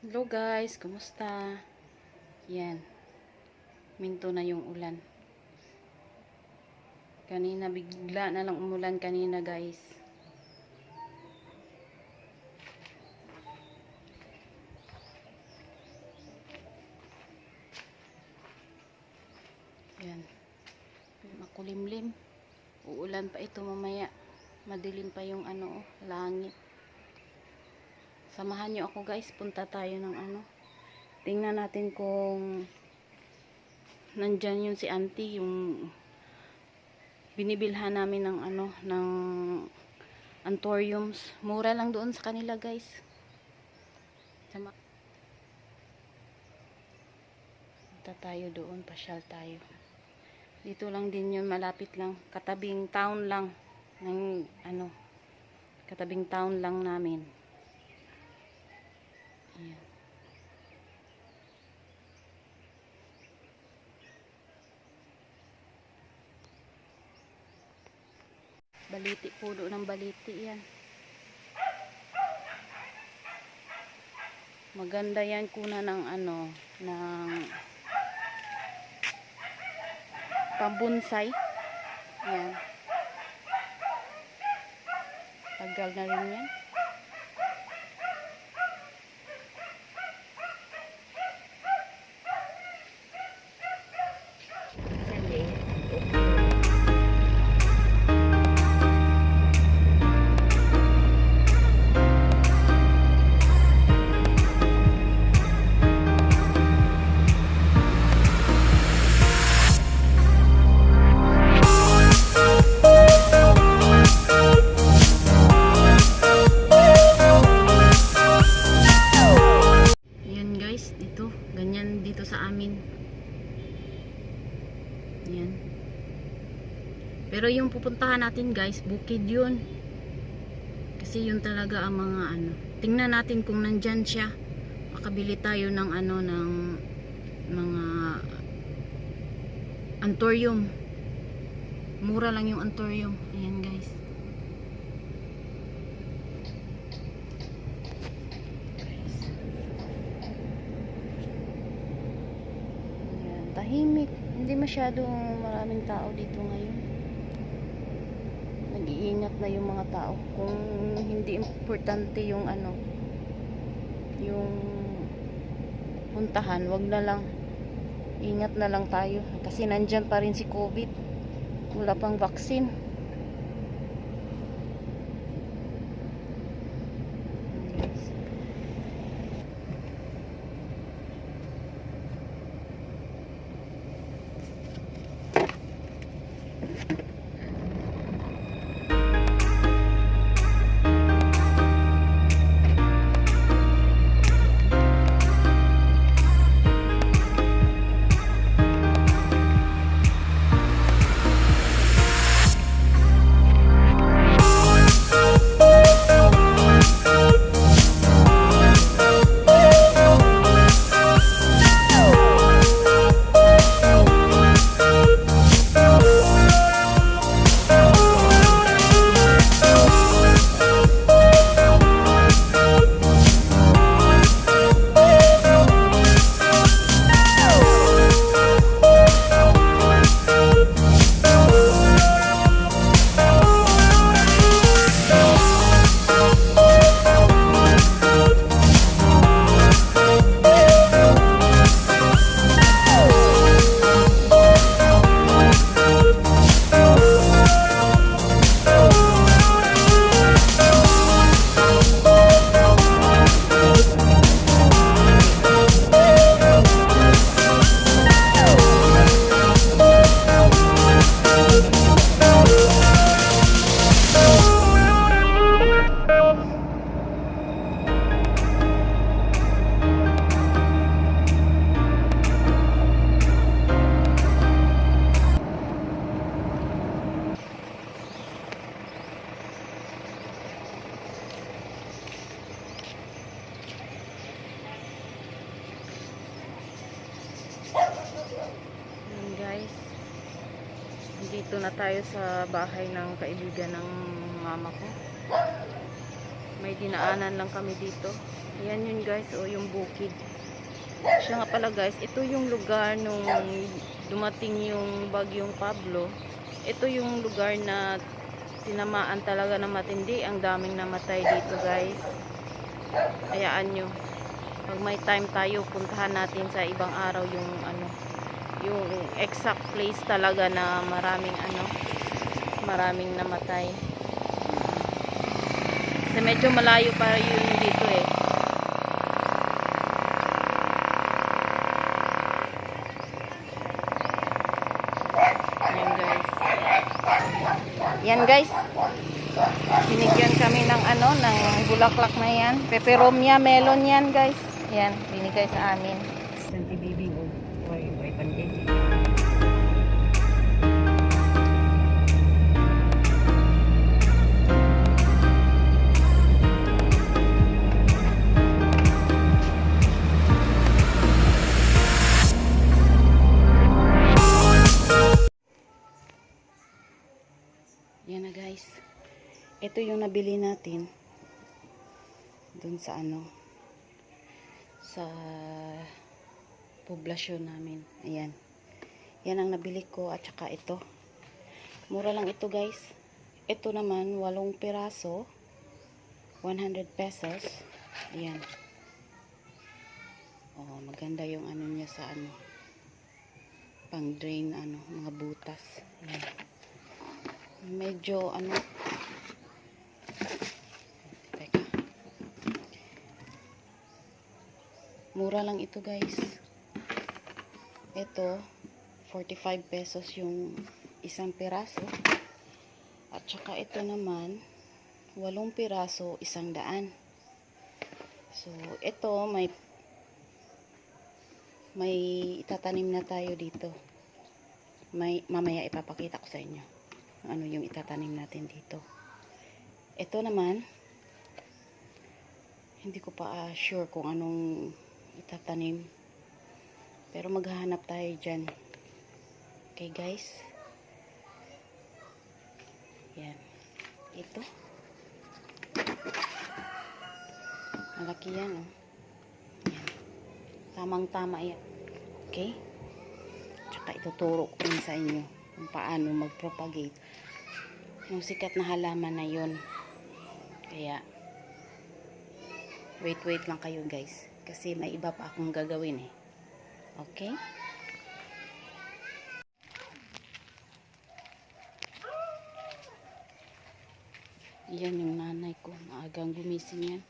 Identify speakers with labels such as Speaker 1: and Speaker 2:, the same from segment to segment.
Speaker 1: Hello guys, kumusta? Yan. Minto na yung ulan. Kanina bigla na lang umulan kanina guys. Yan. Makulimlim. Uulan pa ito mamaya. Madilim pa yung ano, oh, langit. Samahan nyo ako guys. Punta tayo ng ano. Tingnan natin kung nandyan yun si auntie. Yung binibilhan namin ng ano, ng antoriums. Mura lang doon sa kanila guys. Sama. Punta tayo doon. Pasyal tayo. Dito lang din yun. Malapit lang. Katabing town lang. Ng ano. Katabing town lang namin. Ayan. Baliti, puno ng baliti yan. Maganda yan kuna ng ano, ng pambonsai. Yan. Tagal na rin. Yan natin guys, bukid yun. Kasi yun talaga ang mga ano. Tingnan natin kung nandyan siya. Makabili tayo ng ano, ng mga antorium. Mura lang yung antorium. Ayan guys. Tahimik. Hindi masyadong maraming tao dito ngayon. Nag-iingat na yung mga tao. Kung hindi importante yung ano, yung puntahan, wag na lang. Ingat na lang tayo. Kasi nandyan pa rin si COVID. Wala pang vaccine. Bahay ng kaibigan ng mama ko. May dinaanan lang kami dito. Ayan yun guys, o yung bukid. Siya nga pala guys, ito yung lugar nung dumating yung bagyong Pablo. Ito yung lugar na tinamaan talaga na matindi. Ang daming namatay dito guys. Hayaan nyo. Pag may time tayo, puntahan natin sa ibang araw yung ano, yung exact place talaga na maraming ano, maraming namatay. Kasi medyo malayo para yun dito eh. Ayan guys. Yan guys. Binigyan kami ng ano, ng bulaklak na yan. Peperomia melon yan guys. Yan, binigay sa amin. Guys. Ito yung nabili natin. Dun sa ano. Sa poblasyon namin. Ayan. Yan ang nabili ko at saka ito. Mura lang ito guys. Ito naman, walong piraso. 100 pesos. Ayan. Oh, maganda yung ano niya sa ano. Pang drain ano, mga butas. Ayan medyo ano. Teka. Mura lang ito guys. Ito 45 pesos yung isang piraso. At saka ito naman walong piraso isang daan. So ito may may itatanim na tayo dito. May mamaya ipapakita ko sa inyo ano yung itatanim natin dito. Ito naman, hindi ko pa ah, sure kung anong itatanim. Pero maghahanap tayo dyan. Okay guys. Yan. Ito. Malaki yan oh. Yan. Tamang tama yan. Okay? Tsaka ituturo ko sa inyo kung paano mag-propagate. Yung sikat na halaman na yun. Kaya wait wait lang kayo guys. Kasi may iba pa akong gagawin eh. Okay? Yan yung nanay ko. Maagang gumising yan.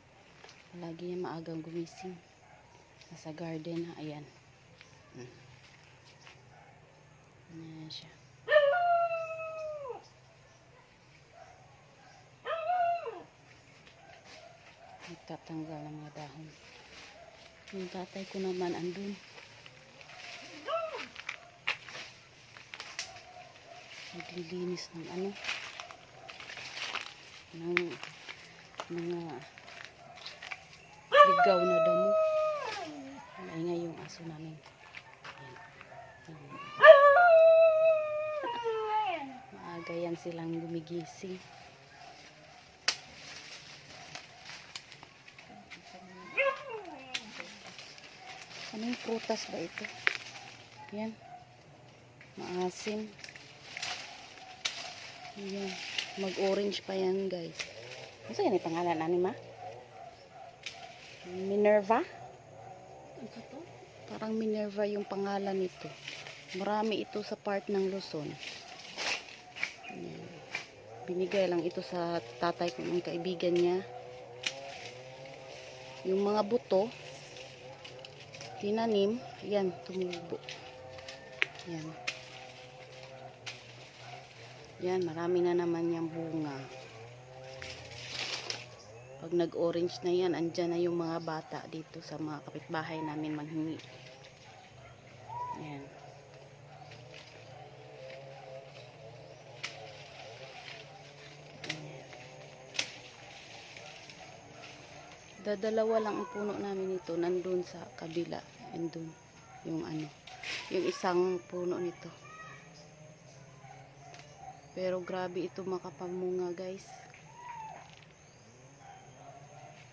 Speaker 1: Palagi yan maagang gumising. Nasa garden na. Ayan. Hmm. Ayan siya. Nagtatanggal ang mga dahon. Yung tatay ko naman andun. Naglilinis ng ano. Ng mga ligaw na damo. Maingay yung aso namin. Maaga yan silang gumigising. Anong prutas ba ito? Yan. Maasim. Yan. Mag-orange pa yan, guys. Ano yan yung pangalan ani ma? Minerva? Parang Minerva yung pangalan nito. Marami ito sa part ng Luzon. Yan. Binigay lang ito sa tatay ko ng kaibigan niya. Yung mga buto, tinanim, yan, tumubo. Yan. Yan, marami na naman yung bunga. Pag nag-orange na yan, andyan na yung mga bata dito sa mga kapitbahay namin manghingi. Yan. Dadalawa lang ang puno namin ito. Nandun sa kabila. Nandun. Yung ano. Yung isang puno nito. Pero grabe ito makapamunga guys.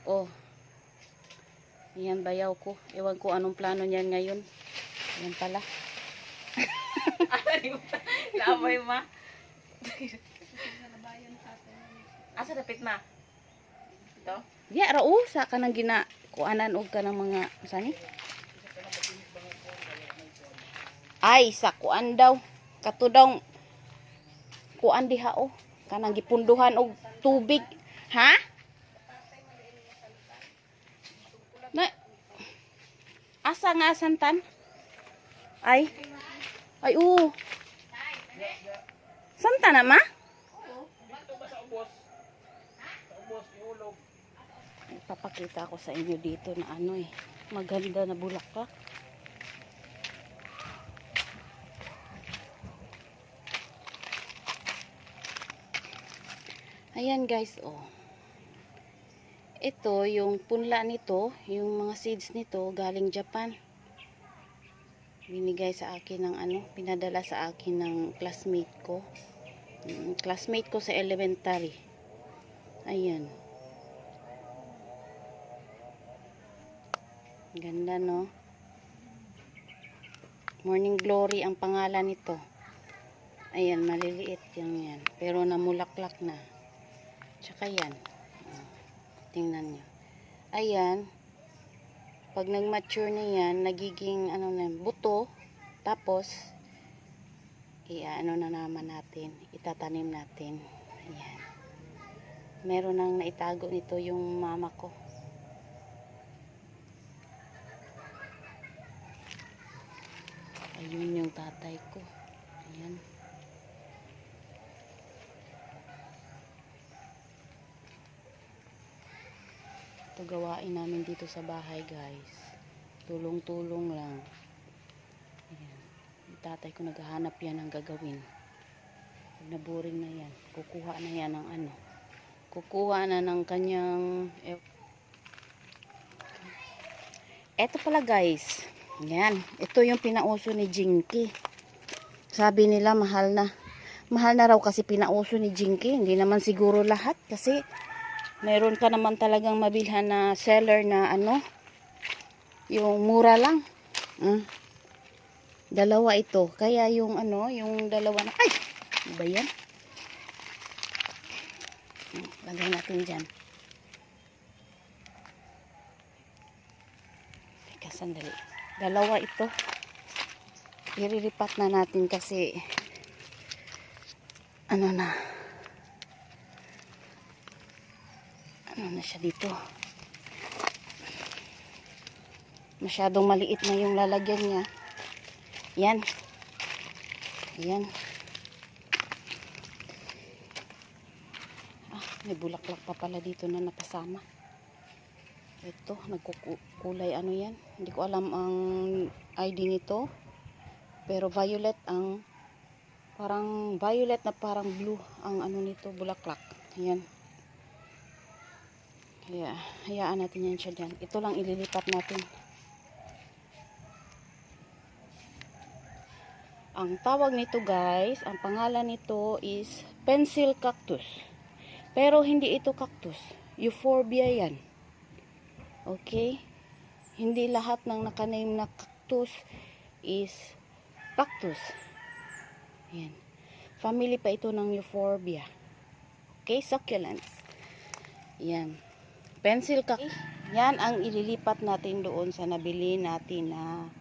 Speaker 1: Oh. Ayan, bayaw ko. Ewan ko anong plano niyan ngayon. Ayan pala.
Speaker 2: Laabay ma. Asa dapit ma? Ito?
Speaker 1: Di, rao, sa ka gina, kuanan og ka ng mga, sani? Ay, sa kuan daw. Kato kuan diha o. Kanang gipunduhan og tubig. Ha? Na, asa nga santan? Ay, ay oo. Santa na ma? Ipapakita ko sa inyo dito na ano eh. Maganda na bulaklak. Ayan guys, oh. Ito, yung punla nito, yung mga seeds nito, galing Japan. Binigay sa akin ng ano, pinadala sa akin ng classmate ko. Mm, Classmate ko sa elementary. Ayan. Ganda, no? Morning Glory ang pangalan nito. Ayan, maliliit yung yan. Pero namulaklak na. Tsaka yan. Tingnan nyo. Ayan. Pag nag-mature na yan, nagiging ano na, buto. Tapos, i-ano na naman natin. Itatanim natin. Ayan. Meron nang naitago nito yung mama ko. Ayun yung tatay ko. Ayan. Ito gawain namin dito sa bahay guys. Tulong-tulong lang. Ayan. Yung tatay ko naghahanap yan ng gagawin. Pag naboring na yan, kukuha na yan ng ano. Kukuha na ng kanyang... Eto pala guys. Yan. Ito yung pinauso ni Jinky. Sabi nila mahal na. Mahal na raw kasi pinauso ni Jinky. Hindi naman siguro lahat kasi meron ka naman talagang mabilhan na seller na ano yung mura lang. Mm. Dalawa ito. Kaya yung ano, yung dalawa na ay, ano ba yan? Mm, Lagay natin dyan. Teka, sandali. Dalawa ito. Iriripat na natin kasi ano na? Ano na siya dito? Masyadong maliit na yung lalagyan niya. Yan. Yan. Ah may bulaklak pa pala dito na napasama ito nagkukulay ano yan? Hindi ko alam ang ID nito. Pero violet ang parang violet na parang blue ang ano nito bulaklak. Yan kaya hayaan natin yan siya dyan. Ito lang ililipat natin. Ang tawag nito guys ang pangalan nito is pencil cactus. Pero hindi ito cactus. Euphorbia yan. Okay hindi lahat ng nakaname na cactus is cactus. Yan family pa ito ng euphorbia. Okay succulents. Yan pencil cactus yan ang ililipat natin doon sa nabili natin na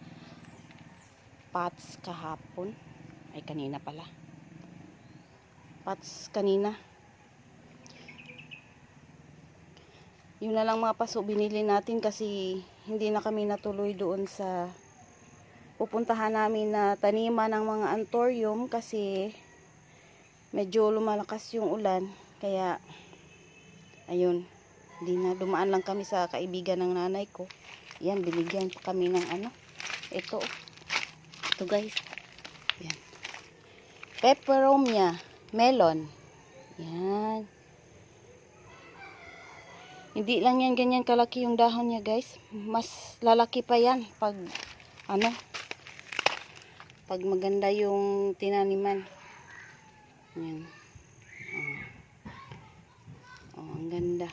Speaker 1: pots kahapon. Ay kanina pala. Pots kanina. Yun na lang mga paso binili natin kasi hindi na kami natuloy doon sa pupuntahan namin na taniman ng mga antorium kasi medyo lumalakas yung ulan. Kaya ayun hindi na dumaan lang kami sa kaibigan ng nanay ko. Yan binigyan pa kami ng ano ito. Ito guys. Yan. Peperomia melon. Yan hindi lang yan ganyan kalaki yung dahon niya guys. Mas lalaki pa yan pag ano pag maganda yung tinaniman. Yan. Oh. oh, ang ganda.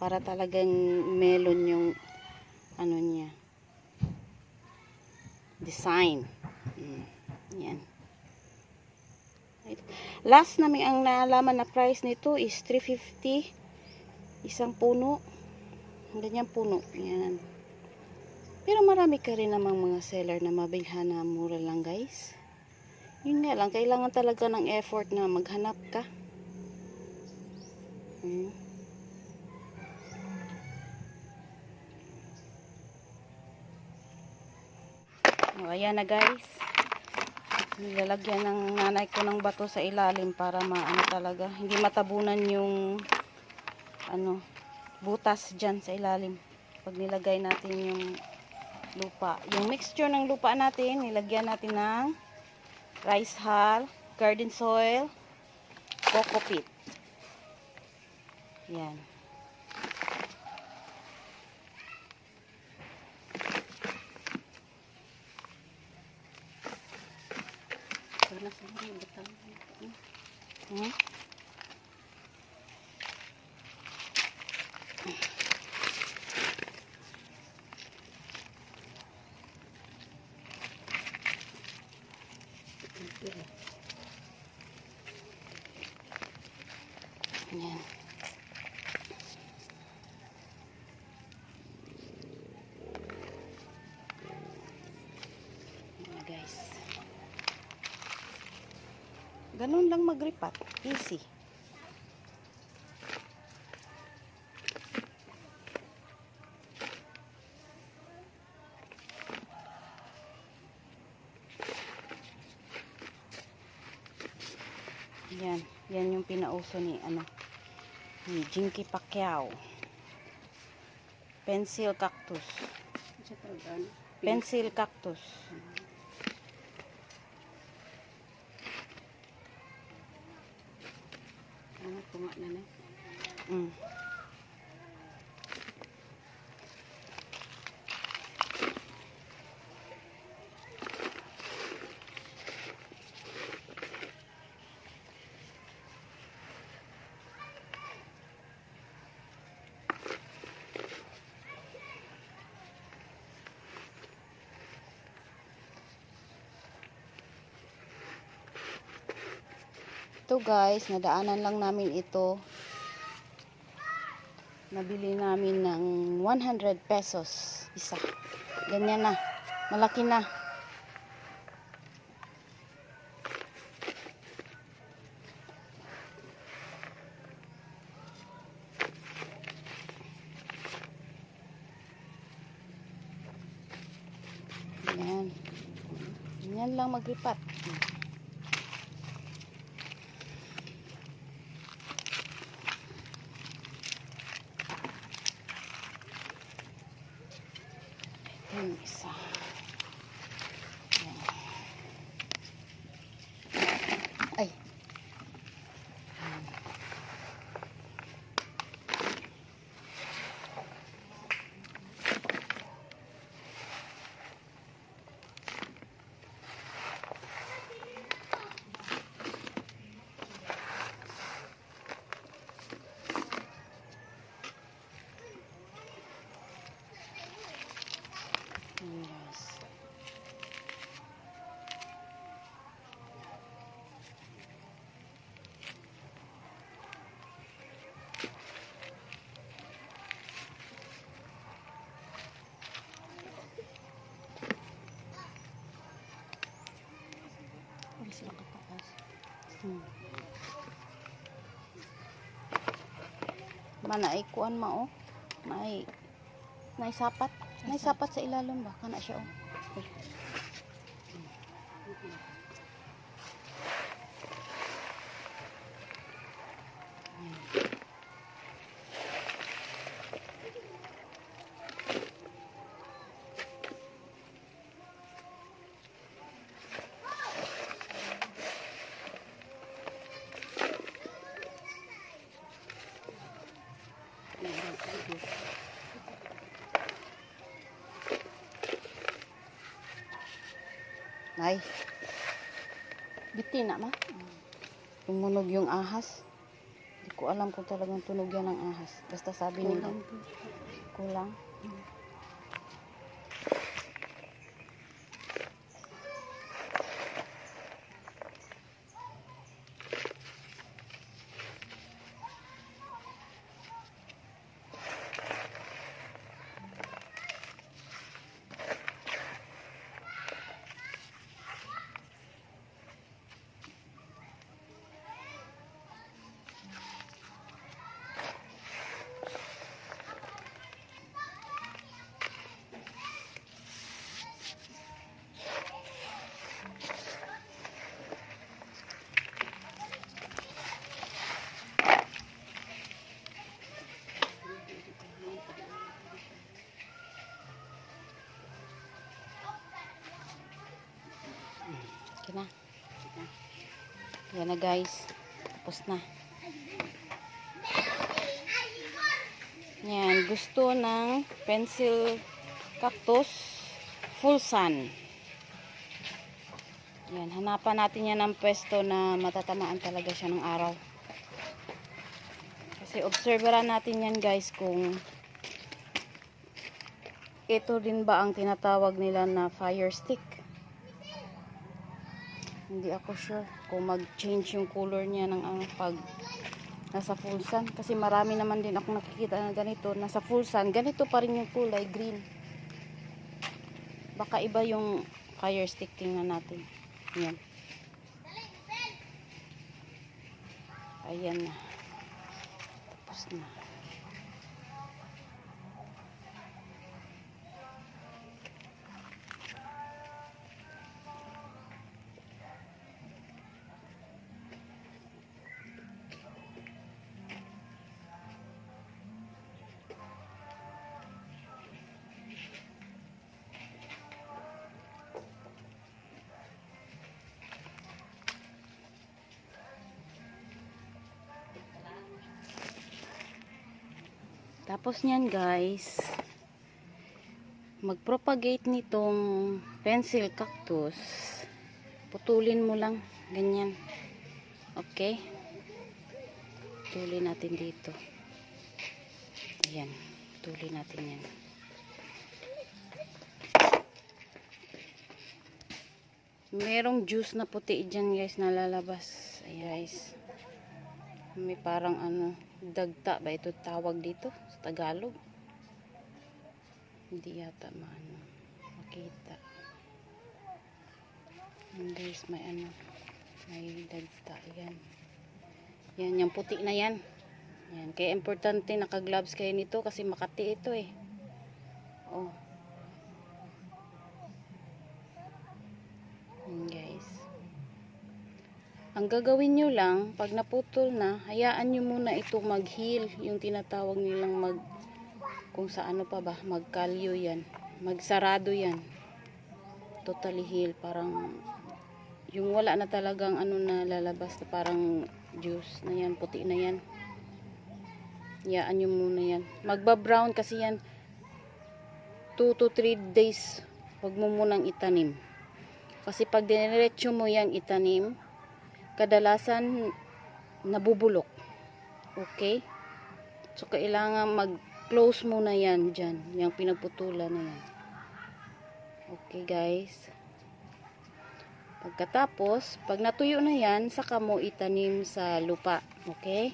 Speaker 1: Para talagang melon yung ano niya. Design. Mm. Yan. Last namin ang naalaman na price nito is 350 Isang puno. Ganyan puno. Yan. Pero marami ka rin namang mga seller na mabilhan na mura lang guys. Yun nga lang, kailangan talaga ng effort na maghanap ka. Hmm. O, ayan na guys. Nilalagyan ng nanay ko ng bato sa ilalim para maano talaga. Hindi matabunan yung ano, butas dyan sa ilalim. Pag nilagay natin yung lupa. Yung mixture ng lupa natin, nilagyan natin ng rice hull, garden soil, coco peat. Yan. Hmm? Yan. Yan, guys. Ganun lang magripat. Easy. Yan. Yan yung pinauso ni ano ni Jinky Pacquiao. Pencil cactus. Pencil cactus.
Speaker 2: Ano po nga na
Speaker 1: Mm. Ito guys, nadaanan lang namin ito. Nabili namin ng 100 pesos isa. Ganyan na. Malaki na. Yan. Yan lang magripat. Yung isa. Huwag sila kataas. Hmm. Mana ay kuan mao. May may sapat. May sapat sa ilalim ba? Kana siya oh. Uy. Tumunog yung ahas. Hindi ko alam kung talagang tunog yan ng ahas. Basta sabi nila. Kulang. Na. Yan. Yan na guys. Tapos na. Yan. Gusto ng pencil cactus full sun. Yan. Hanapan natin yan ng pwesto na matatamaan talaga siya ng araw. Kasi observeran natin yan guys kung ito din ba ang tinatawag nila na fire stick. Hindi ako sure kung mag-change yung color niya ng ano, pag nasa full sun. Kasi marami naman din ako nakikita na ganito. Nasa full sun, ganito pa rin yung kulay, green. Baka iba yung fire stick tingnan natin. Yan. Ayan na. Tapos na. Tapos niyan guys, mag-propagate nitong pencil cactus. Putulin mo lang, ganyan. Okay? Putulin natin dito. Ayan, putulin natin yan. Merong juice na puti dyan guys na lalabas. Ayan guys. May parang ano, dagta ba ito tawag dito sa Tagalog? Hindi yata maano makita. Yan guys, may ano, may dagta. Yan. Yan, yung puti na yan. Yan. Kaya importante naka-gloves kayo nito kasi makati ito eh. Oh. Yan guys. Ang gagawin nyo lang, pag naputol na, hayaan nyo muna ito mag-heal. Yung tinatawag nilang mag, kung sa ano pa ba, magkalyo yan. Magsarado yan. Totally heal. Parang, yung wala na talagang ano na lalabas na parang juice na yan, puti na yan. Hayaan nyo muna yan. Magba-brown kasi yan 2 to 3 days. Huwag mo munang itanim. Kasi pag diniretso mo yan itanim, kadalasan nabubulok. Okay? So, kailangan mag-close muna yan dyan. Yung pinagputulan na yan. Okay, guys. Pagkatapos, pag natuyo na yan, saka mo itanim sa lupa. Okay?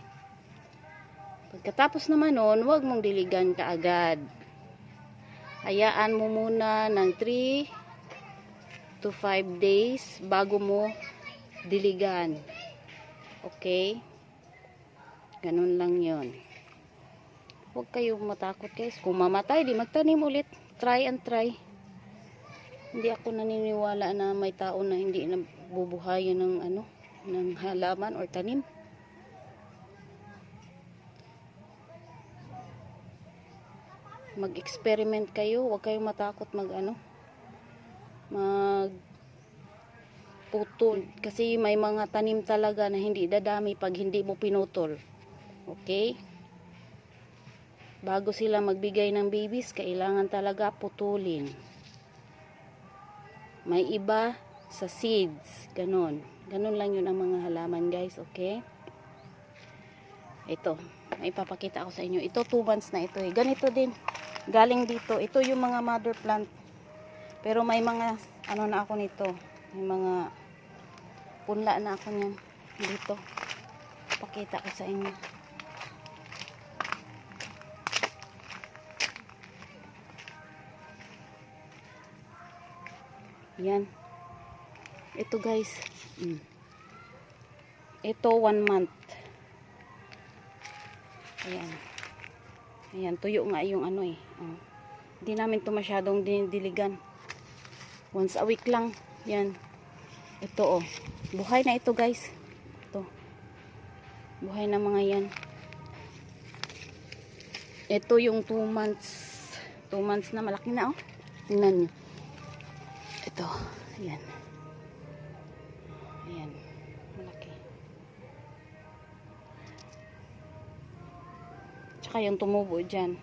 Speaker 1: Pagkatapos naman nun, huwag mong diligan kaagad. Hayaan mo muna ng 3 to 5 days bago mo diligan. Okay? Ganun lang yon. Huwag kayong matakot guys. Kung mamatay, di magtanim ulit. Try and try. Hindi ako naniniwala na may tao na hindi na bubuhayan ng ano, ng halaman or tanim. Mag-experiment kayo. Huwag kayong matakot mag ano, mag putol. Kasi may mga tanim talaga na hindi dadami pag hindi mo pinutol. Okay? Bago sila magbigay ng babies, kailangan talaga putulin. May iba sa seeds. Ganon. Ganon lang yun ang mga halaman guys. Okay? Ito. May ipapakita ko sa inyo. Ito 2 months na ito eh. Ganito din. Galing dito. Ito yung mga mother plant. Pero may mga ano na ako nito. May mga punla na ako niyan. Dito. Pakita ko sa inyo. Yan. Ito guys. Mm. ito one month. Ayan. Ayan tuyo nga yung ano eh. Oh. hindi namin to masyadong dinidiligan. Once a week lang. Yan ito oh. Buhay na ito guys. Ito. Buhay na mga yan. Ito yung 2 months. 2 months na malaki na oh. Tingnan nyo. Ito. Ayan. Ayan. Malaki. Tsaka yung tumubo dyan.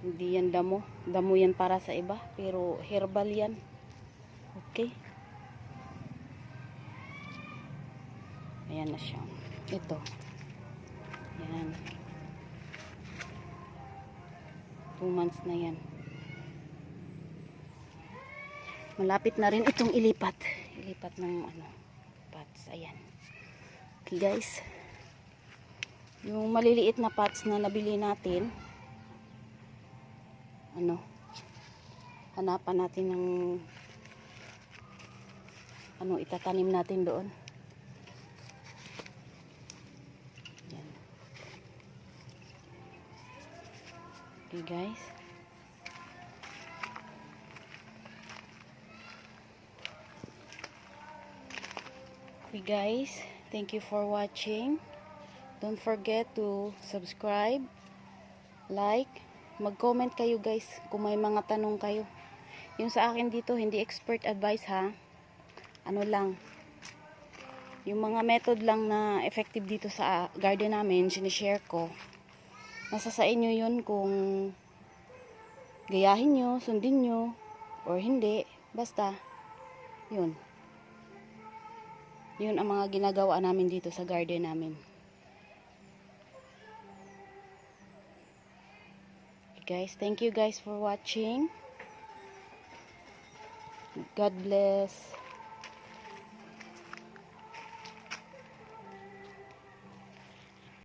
Speaker 1: Hindi yan damo. Damo yan para sa iba pero herbal yan. Okay. Ayan na siya. Ito. Yan. Two months na yan. Malapit na rin itong ilipat. Ilipat ng ano, pots. Ayan. Okay guys. Yung maliliit na pots na nabili natin, ano, hanapan natin ng ano, itatanim natin doon. Okay guys. Okay guys, thank you for watching. Don't forget to subscribe, like, mag-comment kayo guys kung may mga tanong kayo. Yung sa akin dito, hindi expert advice ha. Ano lang, yung mga method lang na effective dito sa garden namin, sinishare ko. Nasa sa inyo yun kung gayahin nyo, sundin nyo, or hindi. Basta, yun. Yun ang mga ginagawa namin dito sa garden namin. Okay guys, thank you guys for watching. God bless.